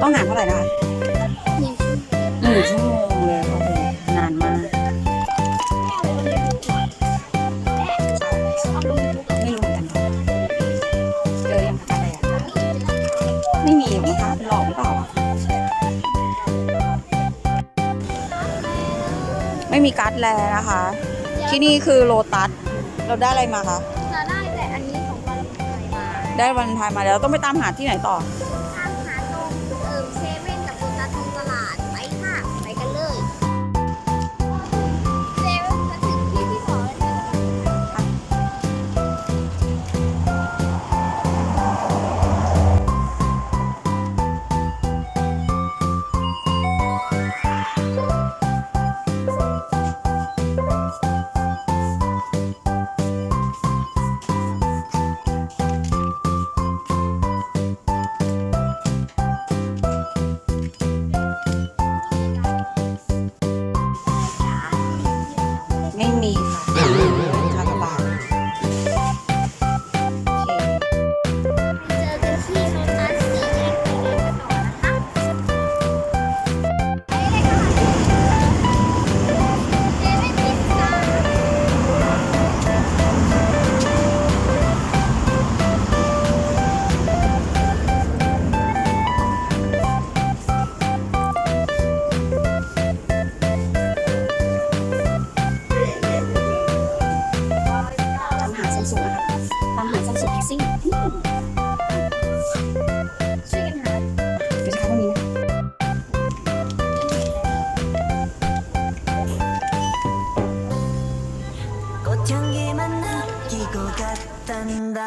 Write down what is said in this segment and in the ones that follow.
ต้องหาเท่าไหร่นะคะหนึ่งชั่วโมงหนึ่งชั่วโมงเลยโอ้โหนานมากเอาลงยูทูบไม่รู้เหมือนกันค่ะเจอยังคะการ์ดแดงไม่มีมั้งคะเป็นหลอกหรือเปล่าอะไม่มีการ์ดแลนะคะ ที่นี่คือโลตัส เราได้อะไรมาคะ จะได้แต่อันนี้ของวันไทยมาได้วันไทายมาแล้วต้องไปตามหาที่ไหนต่อ ส่งอาหารตามหาสัตว์สุดซิ่งช่วยกันหาเดี๋ยวจะทำตรงนี้น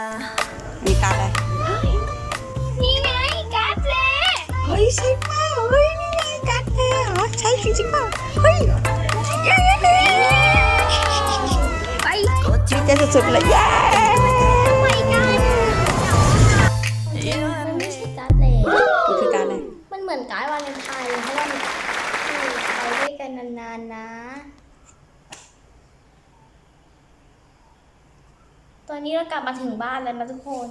ะมีการอะไรนี่ไงกาเจเฮ้ยใช่ปะ สุดๆเลยเย้ไปกันมันไม่ใช่การ์ดเลยมันคือการ์ดอะไรมันเหมือนการ์ดวาเลนไทน์เลยเพราะว่ามันไปด้วยกันนานๆนะ ตอนนี้เรากลับมาถึงบ้านแล้วนะทุกคน